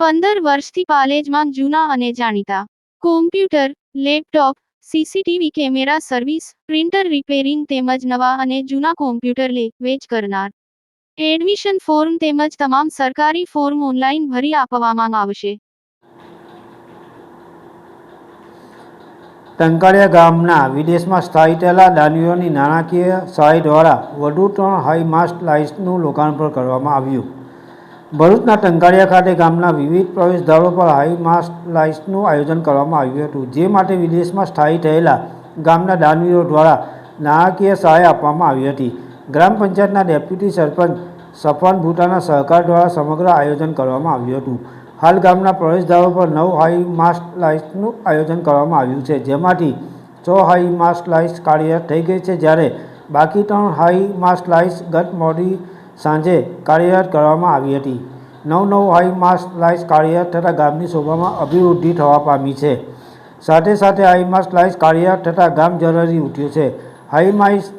પંદર વર્ષથી પાલેજમાં જૂના અને જાણીતા. Computer laptop CCTV camera service printer repairing તેમજ નવા અને જૂના કોમ્પ્યુટર લે, વેચ કરનાર. એડમિશન ફોર્મ તેમજ તમામ સરકારી ફોર્મ ઓનલાઈન ભરી આપવામાં આવશે. ટંકાળિયા ગામના વિદેશમાં સ્થાયી થયેલા દાનવીરોની નાણાકીય સહાય દ્વારા વધુ ત્રણ હાઈ માસ્ટ લાઇટ્સનું લોકાર્પણ કરવામાં આવ્યું. ભરૂચના ટંકાળિયા ખાતે ગામના વિવિધ પ્રવેશદ્વારો પર હાઈ માસ્ક લાઇટ્સનું આયોજન કરવામાં આવ્યું હતું, જે માટે વિદેશમાં સ્થાયી થયેલા ગામના દાનવીરો દ્વારા નાણાકીય સહાય આપવામાં આવી હતી. ગ્રામ પંચાયતના ડેપ્યુટી સરપંચ સફાન ભૂટાના સહકાર દ્વારા સમગ્ર આયોજન કરવામાં આવ્યું હતું. હાલ ગામના પ્રવેશદ્વારો પર નવ હાઈ માસ્ટ લાઇટ્સનું આયોજન કરવામાં આવ્યું છે, જેમાંથી છ હાઈ માસ્ટ લાઇટ્સ કાર્યરત થઈ ગઈ છે, જ્યારે બાકી ત્રણ હાઈ માસ્ટ લાઇટ્સ ગત મોડી સાંજે કાર્યરત કરવામાં આવી હતી. નવ નવ હાઈ માસ લાઇટ્સ કાર્યરત થતાં ગામની શોભામાં અભિવૃદ્ધિ થવા પામી છે. સાથે સાથે હાઈ માસ લાઇટ્સ કાર્યરત થતાં ગામ જરૂરી ઉઠ્યું છે. હાઈ માઇસ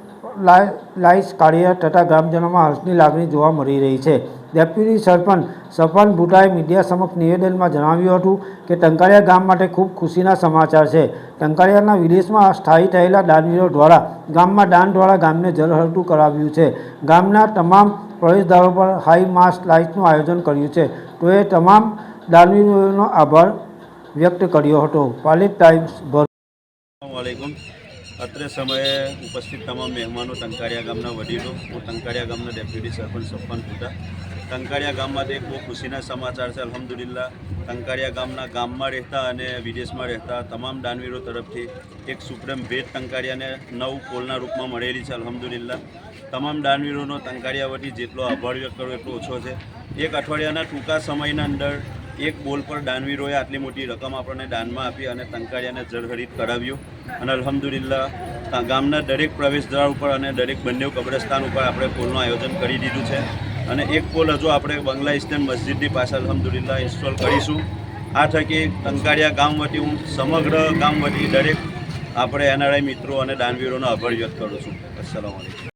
લાઇટ્સ કાર્યરત થતાં ગ્રામજનોમાં હર્ષની લાગણી જોવા મળી રહી છે. ડેપ્યુટી સરપંચ સફાન ભુટાએ મીડિયા સમક્ષ નિવેદનમાં જણાવ્યું હતું કે ટંકાળિયા ગામ માટે ખૂબ ખુશીના સમાચાર છે. ટંકાળિયાના વિદેશમાં સ્થાયી થયેલા દાનવીરો દ્વારા ગામમાં દાન દ્વારા ગામને જલહરતું કરાવ્યું છે. ગામના તમામ પ્રવેશદ્વારો પર હાઈ માસ્ટ લાઇટનું આયોજન કર્યું છે. તો એ તમામ દાનવીરોનો આભાર વ્યક્ત કર્યો હતો. પાલિત ટાઈમ્સ ભર અત્રે સમયે ઉપસ્થિત તમામ મહેમાનો ટંકારિયા ગામના વડીલો હું ટંકારિયા ગામના ડેપ્યુટી સરપંચ સફાન પૂટા ટંકારિયા ગામમાંથી બહુ ખુશીના સમાચાર છે. અલહમદુલિલ્લા ટંકારિયા ગામના ગામમાં રહેતા અને વિદેશમાં રહેતા તમામ દાનવીરો તરફથી એક સુપ્રેમ ભેટ ટંકારિયાને નવ પોલના રૂપમાં મળેલી છે. અલહમદુલિલ્લા તમામ દાનવીરોનો ટંકારિયા વતી જેટલો આભાર વ્યક્ત કરવો એટલો ઓછો છે. એક અઠવાડિયાના ટૂંકા સમયના અંદર એક બોલ પર દાનવીરોએ આટલી મોટી રકમ આપણને દાનમાં આપી અને તંકાળિયાને જળહરિત કરાવ્યું. અને અલહમદુલિલ્લા ગામના દરેક પ્રવેશદ્વાર ઉપર અને દરેક બંને કબ્રસ્તાન ઉપર આપણે પોલનું આયોજન કરી દીધું છે. અને એક પોલ હજુ આપણે બંગલા ઇસ્ટેન મસ્જિદની પાસે અલહમદુલિલ્લા ઇન્સ્ટોલ કરીશું. આ થકી તંકાળિયા ગામ વતી હું સમગ્ર ગામ વતી દરેક આપણે એનઆરઆઈ મિત્રો અને દાનવીરોનો આભાર વ્યક્ત કરું છું. અસલામ